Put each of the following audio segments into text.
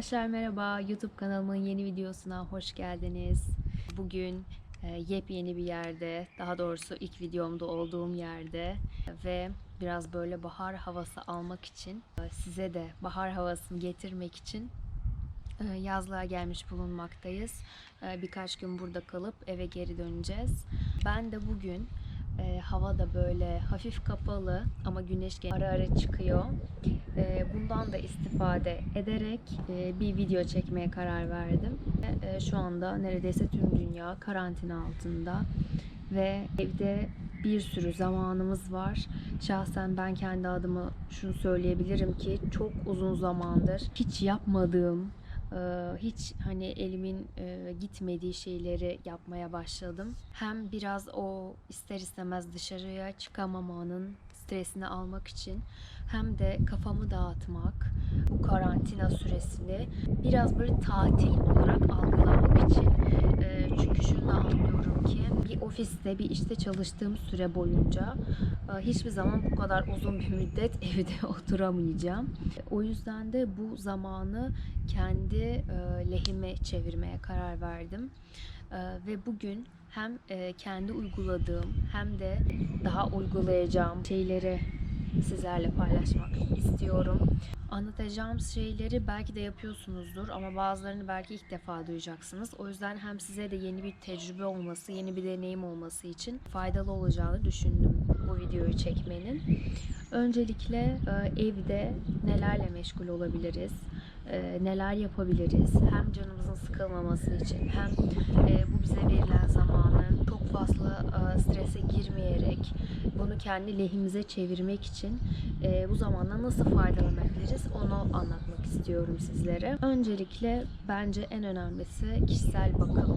Arkadaşlar merhaba. YouTube kanalımın yeni videosuna hoş geldiniz. Bugün e, yepyeni bir yerde, daha doğrusu ilk videomda olduğum yerde ve biraz böyle bahar havası almak için, e, size de bahar havasını getirmek için e, yazlığa gelmiş bulunmaktayız. Birkaç gün burada kalıp eve geri döneceğiz. Ben de bugün e, hava da böyle hafif kapalı ama güneş ara ara çıkıyor. E, bundan da istifade ederek e, bir video çekmeye karar verdim. E, şu anda neredeyse tüm dünya karantina altında ve evde bir sürü zamanımız var. Şahsen ben kendi adıma şunu söyleyebilirim ki çok uzun zamandır hiç yapmadığım hiç hani elimin e, gitmediği şeyleri yapmaya başladım. Hem biraz o ister istemez dışarıya çıkamamanın stresini almak için hem de kafamı dağıtmak, bu karantina süresini biraz böyle tatil olarak algılamak için. Ee, çünkü şunu anlıyorum ki bir ofiste, bir işte çalıştığım süre boyunca e, hiçbir zaman bu kadar uzun bir müddet evde oturamayacağım. O yüzden de bu zamanı kendi e, lehime çevirmeye karar verdim. E, ve bugün hem e, kendi uyguladığım hem de daha uygulayacağım şeyleri sizlerle paylaşmak istiyorum. Anlatacağım şeyleri belki de yapıyorsunuzdur ama bazılarını belki ilk defa duyacaksınız. O yüzden hem size de yeni bir tecrübe olması, yeni bir deneyim olması için faydalı olacağını düşündüm bu videoyu çekmenin. Öncelikle e, evde nelerle meşgul olabiliriz? E, neler yapabiliriz? Hem canımızın sıkılmaması için hem e, bu bize verilen zamanı çok fazla e, strese girmeyerek bunu kendi lehimize çevirmek için bu zamandan nasıl faydalanabiliriz onu anlatmak istiyorum sizlere. Öncelikle bence en önemlisi kişisel bakım.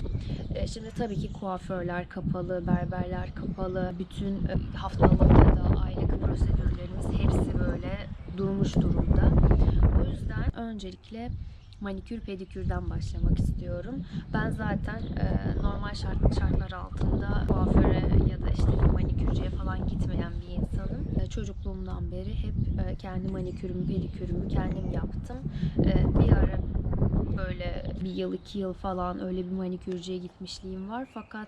Şimdi tabii ki kuaförler kapalı, berberler kapalı, bütün haftalık ya da aylık prosedürlerimiz hepsi böyle durmuş durumda. Öncelikle manikür pedikürden başlamak istiyorum. Ben zaten e, normal şart, şartlar altında kuaföre ya da işte bir manikürcüye falan gitmeyen bir insanım. E, çocukluğumdan beri hep e, kendi manikürümü, pedikürümü kendim yaptım. E, bir ara böyle bir yıl iki yıl falan öyle bir manikürcüye gitmişliğim var. Fakat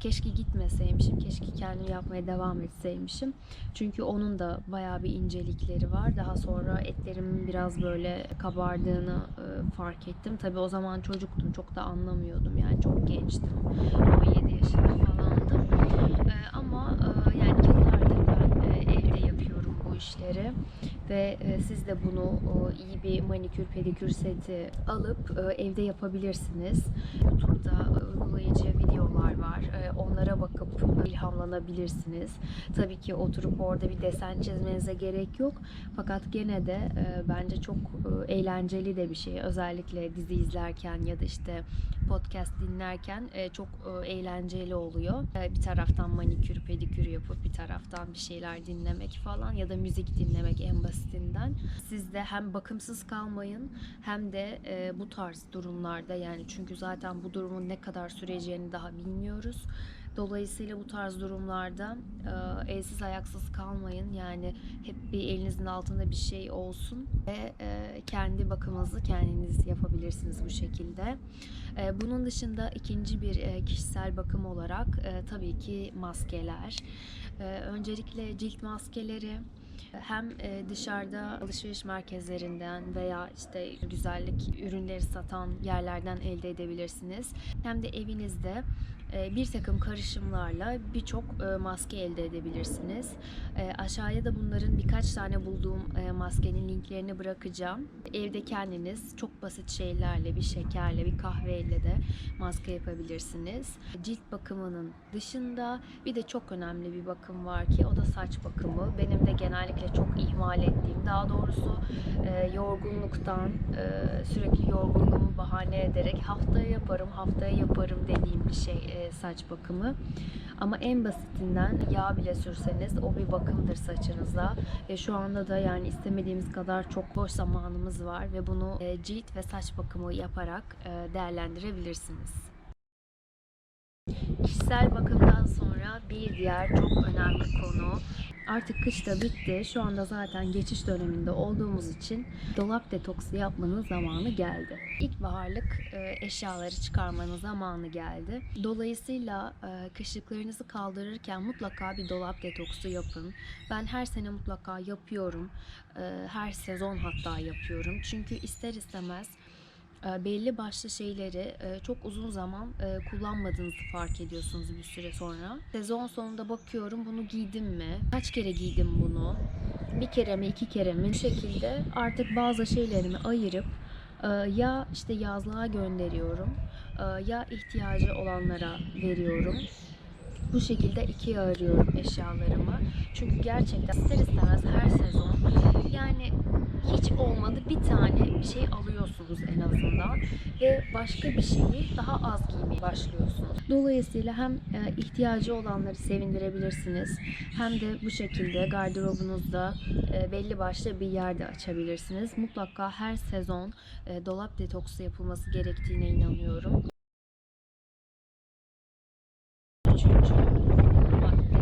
keşke gitmeseymişim keşke kendim yapmaya devam etseymişim. Çünkü onun da bayağı bir incelikleri var. Daha sonra etlerimin biraz böyle kabardığını fark ettim. Tabi o zaman çocuktum çok da anlamıyordum. Yani çok gençtim. 17 yaşında falandım. E, ama yani yıllardır ben evde yapıyorum bu işleri ve e, siz de bunu iyi bir manikür pedikür seti alıp e, evde yapabilirsiniz. Uygulayıcı videolar var. E, onlara bakıp ilhamlanabilirsiniz. Tabii ki oturup orada bir desen çizmenize gerek yok. Fakat gene de e, bence çok e, eğlenceli de bir şey. Özellikle dizi izlerken ya da işte podcast dinlerken e, çok eğlenceli oluyor. Bir taraftan manikür pedikür yapıp bir taraftan bir şeyler dinlemek falan ya da müzik dinlemek en basitinden. Siz de hem bakımsız kalmayın hem de bu tarz durumlarda yani çünkü zaten bu durumun ne kadar süreceğini daha bilmiyoruz. Dolayısıyla bu tarz durumlarda e, elsiz ayaksız kalmayın. Yani hep bir elinizin altında bir şey olsun ve e, kendi bakımınızı kendiniz yapabilirsiniz bu şekilde. E, bunun dışında ikinci bir e, kişisel bakım olarak e, tabii ki maskeler. E, öncelikle cilt maskeleri hem dışarıda alışveriş merkezlerinden veya işte güzellik ürünleri satan yerlerden elde edebilirsiniz. Hem de evinizde bir takım karışımlarla birçok e, maske elde edebilirsiniz. E, aşağıya da bunların birkaç tane bulduğum maskenin linklerini bırakacağım. Evde kendiniz çok basit şeylerle, bir şekerle, bir kahveyle de maske yapabilirsiniz. Cilt bakımının dışında bir de çok önemli bir bakım var ki o da saç bakımı. Benim de genellikle çok ihmal ettiğim, daha doğrusu yorgunluktan sürekli yorgunluğumu bahane ederek haftaya yaparım, haftaya yaparım dediğim bir şey saç bakımı. Ama en basitinden yağ bile sürseniz o bir bakımdır saçınıza. Ve şu anda da yani istemediğimiz kadar çok boş zamanımız var ve bunu e, cilt ve saç bakımı yaparak e, değerlendirebilirsiniz. Kişisel bakımdan sonra bir diğer çok önemli konu artık kış da bitti. Şu anda zaten geçiş döneminde olduğumuz için dolap detoksu yapmanın zamanı geldi. İlkbaharlık e, eşyaları çıkarmanın zamanı geldi. Dolayısıyla e, kışlıklarınızı kaldırırken mutlaka bir dolap detoksu yapın. Ben her sene mutlaka yapıyorum. E, her sezon hatta yapıyorum. Çünkü ister istemez belli başlı şeyleri e, çok uzun zaman e, kullanmadığınızı fark ediyorsunuz bir süre sonra. Sezon sonunda bakıyorum bunu giydim mi? Kaç kere giydim bunu? Bir kere mi iki kere mi? Bu şekilde artık bazı şeylerimi ayırıp e, ya işte yazlığa gönderiyorum ya ihtiyacı olanlara veriyorum. Bu şekilde ikiye arıyorum eşyalarımı. Çünkü gerçekten ister istemez her sezon yani hiç olmadı bir tane bir şey alıyorsunuz en azından ve başka bir şeyi daha az giymeye başlıyorsunuz. Dolayısıyla hem e, ihtiyacı olanları sevindirebilirsiniz hem de bu şekilde gardırobunuzda e, belli başlı bir yerde açabilirsiniz. Mutlaka her sezon e, dolap detoksu yapılması gerektiğine inanıyorum. Üçüncü madde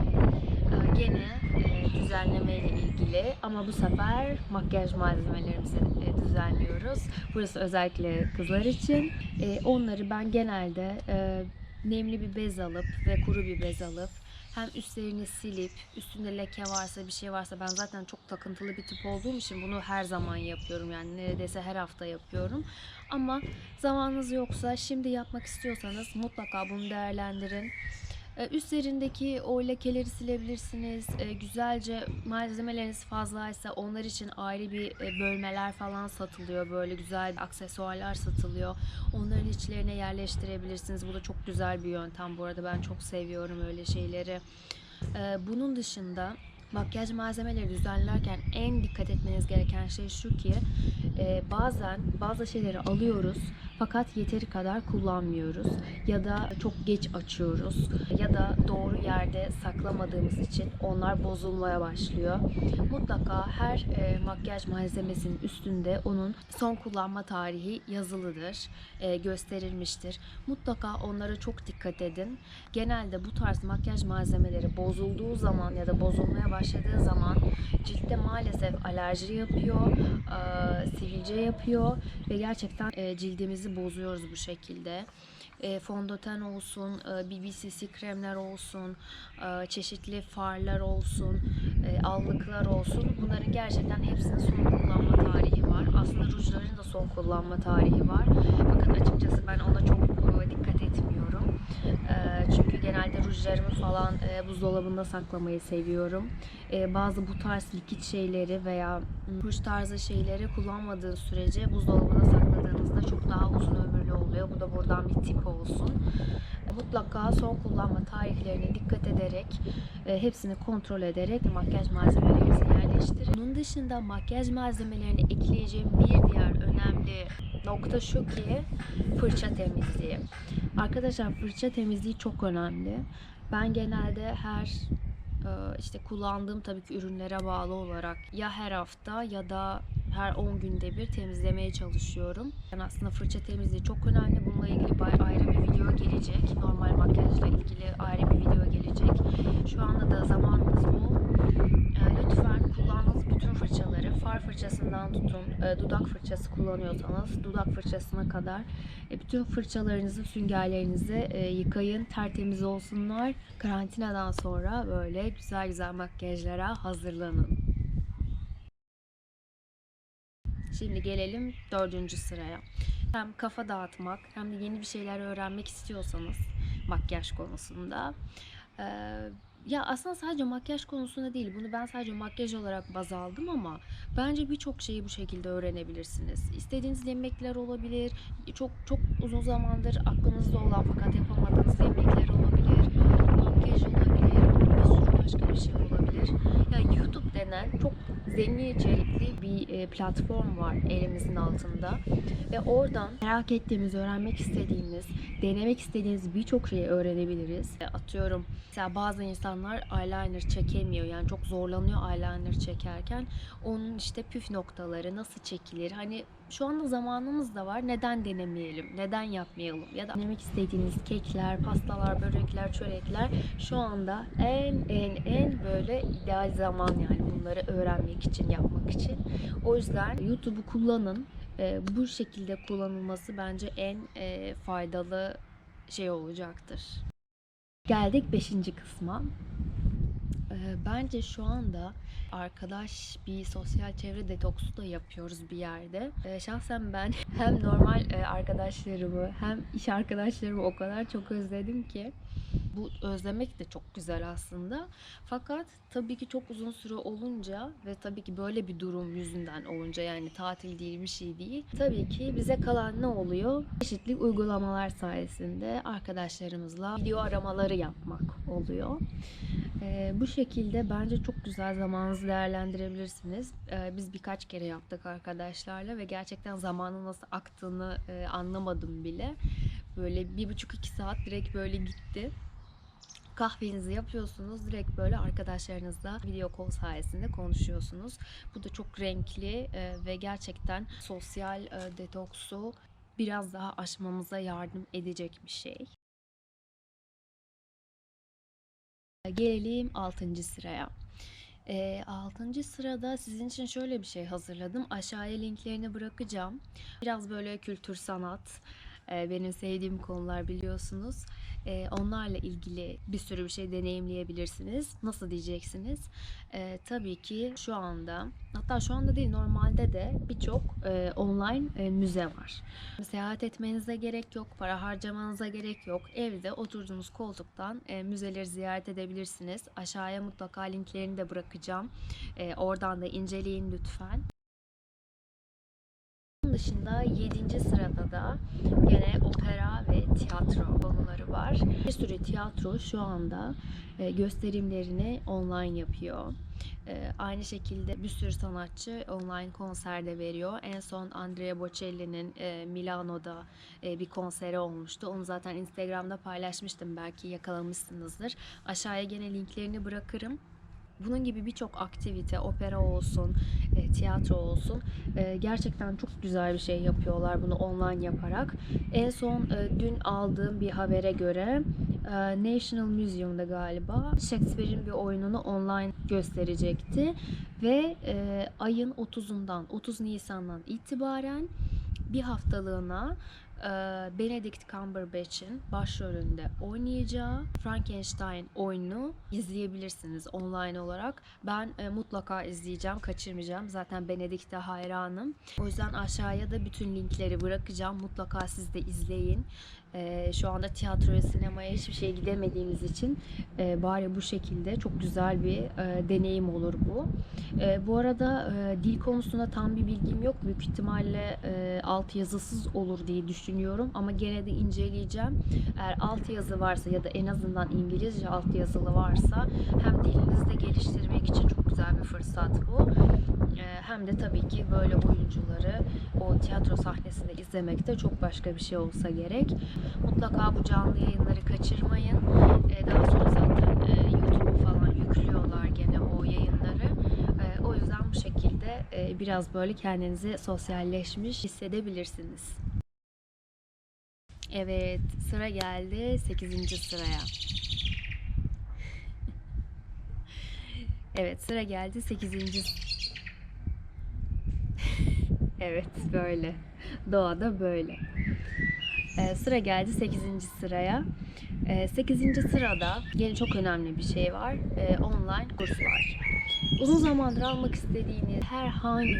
e, gene e, düzenleme ile ilgili ama bu sefer makyaj malzemelerimizi e, düzenliyoruz. Burası özellikle kızlar için. E, Onları ben genelde e, nemli bir bez alıp ve kuru bir bez alıp hem üstlerini silip üstünde leke varsa bir şey varsa ben zaten çok takıntılı bir tip olduğum için bunu her zaman yapıyorum yani neredeyse her hafta yapıyorum. Ama zamanınız yoksa şimdi yapmak istiyorsanız mutlaka bunu değerlendirin. E, Üstlerindeki o lekeleri silebilirsiniz. E, Güzelce malzemeleriniz fazlaysa onlar için ayrı bir e, bölmeler falan satılıyor. Böyle güzel aksesuarlar satılıyor. Onların içlerine yerleştirebilirsiniz. Bu da çok güzel bir yöntem bu arada. Ben çok seviyorum öyle şeyleri. Bunun dışında makyaj malzemeleri düzenlerken en dikkat etmeniz gereken şey şu ki bazen bazı şeyleri alıyoruz fakat yeteri kadar kullanmıyoruz ya da çok geç açıyoruz ya da doğru yerde saklamadığımız için onlar bozulmaya başlıyor. Mutlaka her e, makyaj malzemesinin üstünde onun son kullanma tarihi yazılıdır, e, gösterilmiştir. Mutlaka onlara çok dikkat edin. Genelde bu tarz makyaj malzemeleri bozulduğu zaman ya da bozulmaya başladığı zaman ciltte maalesef alerji yapıyor, e, sivilce yapıyor ve gerçekten e, cildimizi bozuyoruz bu şekilde. E, fondöten olsun, e, BBCC kremler olsun, e, çeşitli farlar olsun, e, allıklar olsun. Bunların gerçekten hepsinin son kullanma tarihi var. Aslında rujların da son kullanma tarihi var. Fakat açıkçası ben ona çok e, dikkat etmiyorum. E, çünkü genelde rujlarımı falan e, buzdolabında saklamayı seviyorum. E, bazı bu tarz likit şeyleri veya m, ruj tarzı şeyleri kullanmadığın sürece buzdolabına sakladığınızda çok daha uzun ömürlü oluyor. Bu da buradan bir tip olsun. Mutlaka son kullanma tarihlerine dikkat ederek, e, hepsini kontrol ederek makyaj malzemelerinizi yerleştirin. Bunun dışında makyaj malzemelerine ekleyeceğim bir diğer önemli nokta şu ki fırça temizliği. Arkadaşlar fırça temizliği çok önemli. Ben genelde her işte kullandığım tabii ki ürünlere bağlı olarak ya her hafta ya da her 10 günde bir temizlemeye çalışıyorum. Yani aslında fırça temizliği çok önemli. Bununla ilgili ayrı bir video gelecek. Normal makyajla ilgili ayrı bir video gelecek. Şu anda da zamanınız bol. E, lütfen kullandığınız bütün fırçaları far fırçasından tutun, e, dudak fırçası kullanıyorsanız dudak fırçasına kadar e, bütün fırçalarınızı, süngerlerinizi e, yıkayın, tertemiz olsunlar. Karantinadan sonra böyle güzel güzel makyajlara hazırlanın. Şimdi gelelim dördüncü sıraya. Hem kafa dağıtmak hem de yeni bir şeyler öğrenmek istiyorsanız makyaj konusunda. eee, ya aslında sadece makyaj konusunda değil. Bunu ben sadece makyaj olarak baz aldım ama bence birçok şeyi bu şekilde öğrenebilirsiniz. İstediğiniz yemekler olabilir. Çok çok uzun zamandır aklınızda olan fakat yapamadığınız yemekler olabilir. Makyaj olabilir. Bir sürü başka bir şey olabilir. Ya YouTube denen çok zengin içerikli bir e, platform var elimizin altında ve oradan merak ettiğimiz, öğrenmek istediğimiz, denemek istediğiniz birçok şeyi öğrenebiliriz. E, Atıyorum mesela bazı insanlar eyeliner çekemiyor yani çok zorlanıyor eyeliner çekerken. Onun işte püf noktaları nasıl çekilir hani şu anda zamanımız da var. Neden denemeyelim? Neden yapmayalım? Ya da denemek istediğiniz kekler, pastalar, börekler, çörekler şu anda en en en böyle ideal zaman yani bunları öğrenmek için, yapmak için. O yüzden YouTube'u kullanın. Ee, bu şekilde kullanılması bence en e, faydalı şey olacaktır. Geldik 5. kısma. Ee, Bence şu anda arkadaş bir sosyal çevre detoksu da yapıyoruz bir yerde. Ee, Şahsen ben hem normal e, arkadaşlarımı hem iş arkadaşlarımı o kadar çok özledim ki. Bu özlemek de çok güzel aslında. Fakat tabii ki çok uzun süre olunca ve tabii ki böyle bir durum yüzünden olunca yani tatil değil bir şey değil. Tabii ki bize kalan ne oluyor? Çeşitli uygulamalar sayesinde arkadaşlarımızla video aramaları yapmak oluyor. Ee, bu şekilde bence çok güzel zamanınızı değerlendirebilirsiniz. Ee, biz birkaç kere yaptık arkadaşlarla ve gerçekten zamanın nasıl aktığını e, anlamadım bile. Böyle bir buçuk iki saat direkt böyle gitti. Kahvenizi yapıyorsunuz. Direkt böyle arkadaşlarınızla video call sayesinde konuşuyorsunuz. Bu da çok renkli e, ve gerçekten sosyal e, detoksu biraz daha aşmamıza yardım edecek bir şey. Gelelim 6. sıraya. 6. sırada sizin için şöyle bir şey hazırladım. Aşağıya linklerini bırakacağım. Biraz böyle kültür sanat, e, benim sevdiğim konular biliyorsunuz. E, onlarla ilgili bir sürü bir şey deneyimleyebilirsiniz. Nasıl diyeceksiniz? E, tabii ki şu anda, hatta şu anda değil normalde de birçok e, online e, müze var. Seyahat etmenize gerek yok, para harcamanıza gerek yok. Evde oturduğunuz koltuktan e, müzeleri ziyaret edebilirsiniz. Aşağıya mutlaka linklerini de bırakacağım. E, oradan da inceleyin lütfen. Dışında 7. sırada da gene opera ve tiyatro konuları var. Bir sürü tiyatro şu anda e, gösterimlerini online yapıyor. E, Aynı şekilde bir sürü sanatçı online konser de veriyor. En son Andrea Bocelli'nin e, Milano'da bir konseri olmuştu. Onu zaten Instagram'da paylaşmıştım. Belki yakalamışsınızdır. Aşağıya gene linklerini bırakırım. Bunun gibi birçok aktivite, opera olsun, e, tiyatro olsun e, gerçekten çok güzel bir şey yapıyorlar bunu online yaparak. En son e, dün aldığım bir habere göre e, National Museum'da galiba Shakespeare'in bir oyununu online gösterecekti ve e, ayın 30'undan 30 Nisan'dan itibaren bir haftalığına Benedict Cumberbatch'in başrolünde oynayacağı Frankenstein oyununu izleyebilirsiniz online olarak. Ben mutlaka izleyeceğim, kaçırmayacağım. Zaten Benedict'e hayranım. O yüzden aşağıya da bütün linkleri bırakacağım. Mutlaka siz de izleyin. E, şu anda tiyatroya, sinemaya hiçbir şey gidemediğimiz için e, bari bu şekilde çok güzel bir e, deneyim olur bu. E, bu arada e, dil konusunda tam bir bilgim yok. Büyük ihtimalle e, alt yazısız olur diye düşünüyorum ama gene de inceleyeceğim. Eğer alt yazı varsa ya da en azından İngilizce alt yazılı varsa hem dilinizi de geliştirmek için çok güzel bir fırsat bu. E, hem de tabii ki böyle oyuncuları o tiyatro sahnesinde izlemek de çok başka bir şey olsa gerek. Mutlaka bu canlı yayınları kaçırmayın. E, daha sonra zaten e, YouTube'a falan yüklüyorlar gene o yayınları. E, o yüzden bu şekilde e, biraz böyle kendinizi sosyalleşmiş hissedebilirsiniz. Evet, sıra geldi 8. sıraya. Evet, sıra geldi 8. Evet, böyle. Doğada böyle. Ee, sıra geldi 8. sıraya. Ee, 8. sırada yine çok önemli bir şey var. Ee, online kurslar. Uzun zamandır almak istediğiniz herhangi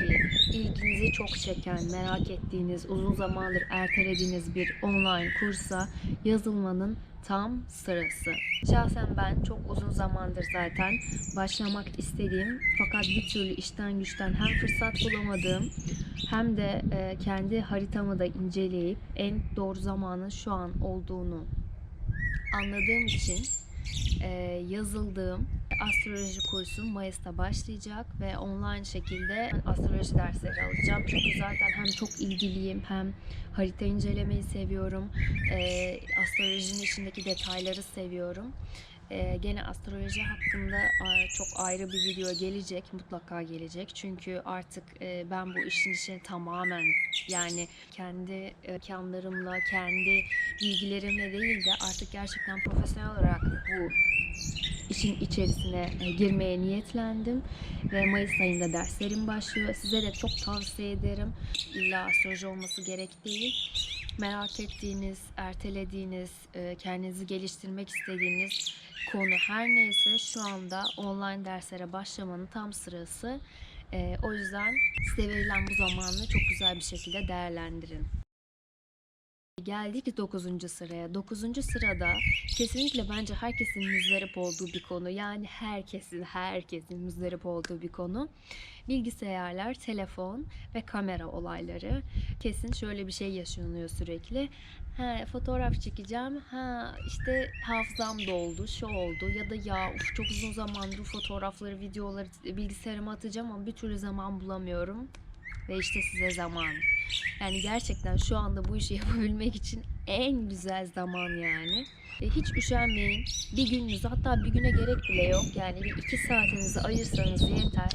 ilginizi çok çeken, merak ettiğiniz, uzun zamandır ertelediğiniz bir online kursa yazılmanın tam sırası. Şahsen ben çok uzun zamandır zaten başlamak istediğim fakat bir türlü işten güçten hem fırsat bulamadığım hem de e, kendi haritamı da inceleyip en doğru zamanın şu an olduğunu anladığım için e, yazıldığım astroloji kursum Mayıs'ta başlayacak ve online şekilde astroloji dersleri alacağım. Çünkü zaten hem çok ilgiliyim hem harita incelemeyi seviyorum. E, astrolojinin içindeki detayları seviyorum. E, gene astroloji hakkında e, çok ayrı bir video gelecek, mutlaka gelecek. Çünkü artık e, ben bu işin içine tamamen yani kendi imkanlarımla, kendi bilgilerimle değil de artık gerçekten profesyonel olarak bu işin içerisine e, girmeye niyetlendim ve Mayıs ayında derslerim başlıyor. Size de çok tavsiye ederim. İlla astroloji olması gerek değil. Merak ettiğiniz, ertelediğiniz, e, kendinizi geliştirmek istediğiniz konu her neyse şu anda online derslere başlamanın tam sırası. E, o yüzden size verilen bu zamanı çok güzel bir şekilde değerlendirin. Geldik 9. sıraya. 9. sırada kesinlikle bence herkesin müzdarip olduğu bir konu. Yani herkesin, herkesin müzdarip olduğu bir konu. Bilgisayarlar, telefon ve kamera olayları. Kesin şöyle bir şey yaşanıyor sürekli. Ha, fotoğraf çekeceğim. Ha işte hafızam doldu, şu oldu ya da ya uf, çok uzun zamandır fotoğrafları, videoları bilgisayarıma atacağım ama bir türlü zaman bulamıyorum. Ve işte size zaman. Yani gerçekten şu anda bu işi yapabilmek için en güzel zaman yani. E, hiç üşenmeyin. Bir gününüz hatta bir güne gerek bile yok. Yani bir iki saatinizi ayırsanız yeter.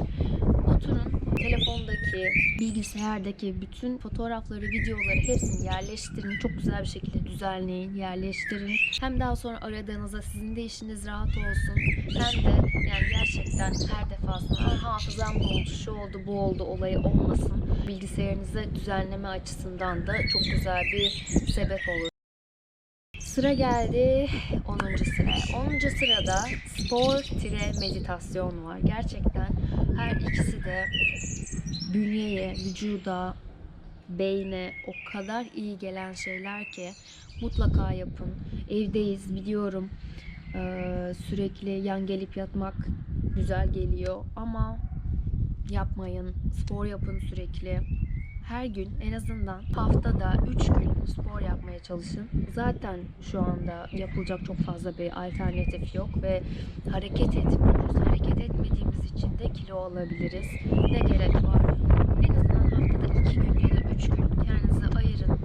Oturun telefondaki, bilgisayardaki bütün fotoğrafları, videoları hepsini yerleştirin. Çok güzel bir şekilde düzenleyin, yerleştirin. Hem daha sonra aradığınızda sizin de işiniz rahat olsun. Hem de yani gerçekten her defasında "Aa, hafızam doldu, şu oldu, bu oldu olayı olmasın. Bilgisayarınızı düzenleme açısından da çok güzel bir sebep olur. Sıra geldi 10. sıraya. 10. sırada spor tire meditasyon var. Gerçekten her ikisi de bünyeye, vücuda, beyne o kadar iyi gelen şeyler ki mutlaka yapın. Evdeyiz biliyorum. Ee, sürekli yan gelip yatmak güzel geliyor ama yapmayın. Spor yapın sürekli. Her gün en azından haftada 3 gün spor yapmaya çalışın. Zaten şu anda yapılacak çok fazla bir alternatif yok ve hareket etmiyoruz. Hareket etmediğimiz için de kilo alabiliriz. Ne gerek var? En azından haftada 2 gün ya da 3 gün kendinize ayırın.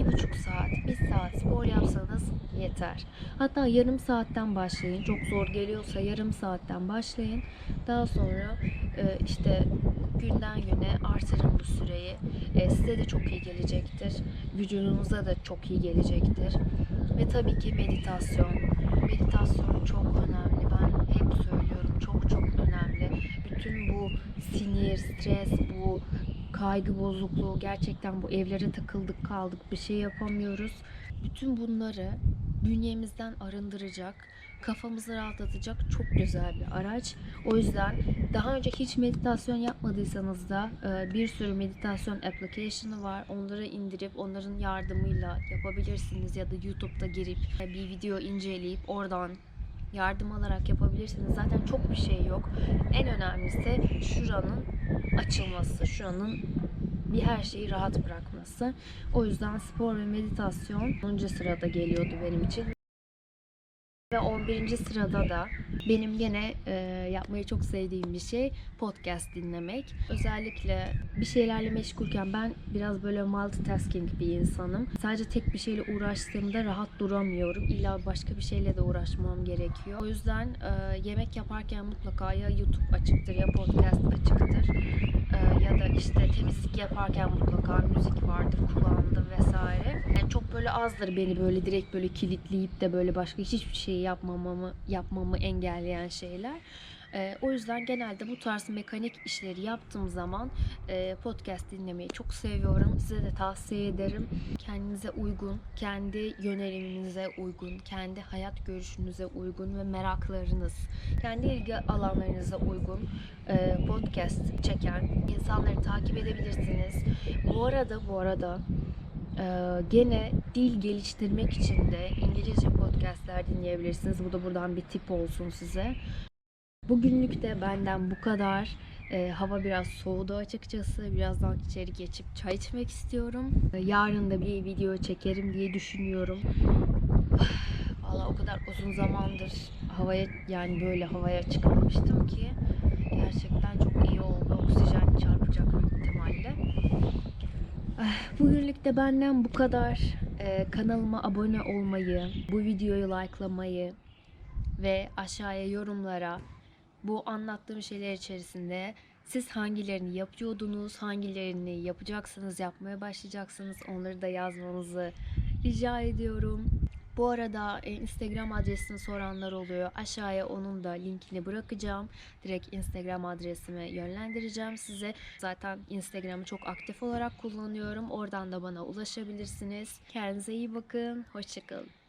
Bir buçuk saat, bir saat spor yapsanız yeter. Hatta yarım saatten başlayın. Çok zor geliyorsa yarım saatten başlayın. Daha sonra e, işte günden güne artırın bu süreyi. E, size de çok iyi gelecektir. Vücudunuza da çok iyi gelecektir. Ve tabii ki meditasyon. Meditasyon çok önemli. Ben hep söylüyorum çok çok önemli. Bütün bu sinir, stres, bu kaygı bozukluğu gerçekten bu evlere takıldık kaldık bir şey yapamıyoruz. Bütün bunları bünyemizden arındıracak, kafamızı rahatlatacak çok güzel bir araç. O yüzden daha önce hiç meditasyon yapmadıysanız da e, bir sürü meditasyon application'ı var. Onları indirip onların yardımıyla yapabilirsiniz ya da YouTube'da girip e, bir video inceleyip oradan yardım alarak yapabilirsiniz. Zaten çok bir şey yok. En önemlisi şuranın açılması, şuranın bir her şeyi rahat bırakması. O yüzden spor ve meditasyon 10. sırada geliyordu benim için. Ve 11. sırada da benim yine e, yapmayı çok sevdiğim bir şey podcast dinlemek. Özellikle bir şeylerle meşgulken ben biraz böyle multitasking bir insanım. Sadece tek bir şeyle uğraştığımda rahat duramıyorum. İlla başka bir şeyle de uğraşmam gerekiyor. O yüzden e, yemek yaparken mutlaka ya YouTube açıktır ya podcast açıktır. E, ya da işte temizlik yaparken mutlaka müzik vardır kulağımda vesaire. Yani çok böyle azdır beni böyle direkt böyle kilitleyip de böyle başka hiçbir şey yapmamamı yapmamı engelleyen şeyler. Ee, o yüzden genelde bu tarz mekanik işleri yaptığım zaman e, podcast dinlemeyi çok seviyorum. Size de tavsiye ederim. Kendinize uygun, kendi yöneliminize uygun, kendi hayat görüşünüze uygun ve meraklarınız, kendi ilgi alanlarınıza uygun e, podcast çeken insanları takip edebilirsiniz. Bu arada bu arada gene dil geliştirmek için de İngilizce podcastler dinleyebilirsiniz. Bu da buradan bir tip olsun size. Bugünlük de benden bu kadar. Ee, hava biraz soğudu açıkçası. Birazdan içeri geçip çay içmek istiyorum. Ee, yarın da bir video çekerim diye düşünüyorum. Valla o kadar uzun zamandır havaya yani böyle havaya çıkmamıştım ki gerçekten çok iyi oldu. Oksijen çarpacak ihtimalle. Ah, Bugünlük de benden bu kadar. Ee, kanalıma abone olmayı, bu videoyu likelamayı ve aşağıya yorumlara bu anlattığım şeyler içerisinde siz hangilerini yapıyordunuz, hangilerini yapacaksınız, yapmaya başlayacaksınız onları da yazmanızı rica ediyorum. Bu arada e, Instagram adresini soranlar oluyor. Aşağıya onun da linkini bırakacağım. Direkt Instagram adresime yönlendireceğim size. Zaten Instagram'ı çok aktif olarak kullanıyorum. Oradan da bana ulaşabilirsiniz. Kendinize iyi bakın. Hoşçakalın.